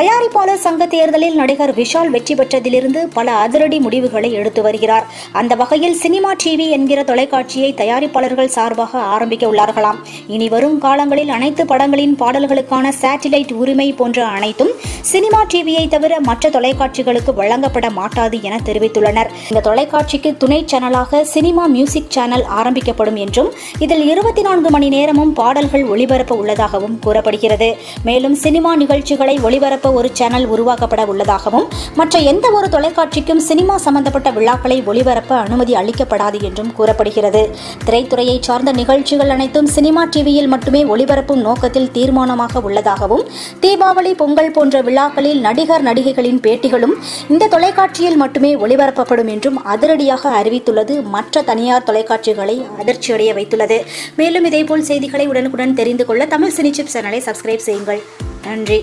தயாரிப்பாளர் சங்க தேர்தலில் நடிகர் விஷால் வெற்றி பெற்றதிலிருந்து பல அதிரடி முடிவுகளை எடுத்து வருகிறார். அந்த வகையில் சினிமா டிவி என்கிற தொலைக்காட்சியை தயாரிப்பாளர்கள் சார்பாக ஆரம்பிக்க உள்ளார்களாம். இனி வரும் காலங்களில் அனைத்து படங்களின் பாடல்களுக்கான சேட்டிலைட் உரிமை போன்ற அனைத்தும் சினிமா டிவியை தவிர மற்ற தொலைக்காட்சிகளுக்கு வழங்கப்பட மாட்டாது என தெரிவித்துள்ளனர். இந்த தொலைக்காட்சிக்கு துணை சேனலாக சினிமா மியூசிக் சேனல் ஆரம்பிக்கப்படும் என்றும் இதில் இருபத்தி நான்கு மணி நேரமும் பாடல்கள் ஒளிபரப்ப உள்ளதாகவும் கூறப்படுகிறது. மேலும் சினிமா நிகழ்ச்சிகளை ஒளிபரப்ப ஒரு சேனல் உருவாக்கப்பட உள்ளதாகவும் மற்ற எந்த ஒரு தொலைக்காட்சிக்கும் சினிமா சம்பந்தப்பட்ட விழாக்களை ஒளிபரப்ப அனுமதி அளிக்கப்படாது என்றும் கூறப்படுகிறது. திரைத்துறையை சார்ந்த நிகழ்ச்சிகள் அனைத்தும் சினிமா டிவியில் மட்டுமே ஒளிபரப்பும் நோக்கத்தில் தீர்மானமாக உள்ளதாகவும் தீபாவளி பொங்கல் போன்ற விழாக்களில் நடிகர் நடிகைகளின் பேட்டிகளும் இந்த தொலைக்காட்சியில் மட்டுமே ஒளிபரப்பப்படும் என்றும் அதிரடியாக அறிவித்துள்ளது மற்ற தனியார் தொலைக்காட்சிகளை அதிர்ச்சியடைய வைத்துள்ளது. மேலும் இதேபோல் செய்திகளை உடனுக்குடன் தெரிந்து கொள்ள தமிழ் சினி சேனலை சப்ஸ்கிரைப் செய்யுங்கள். நன்றி.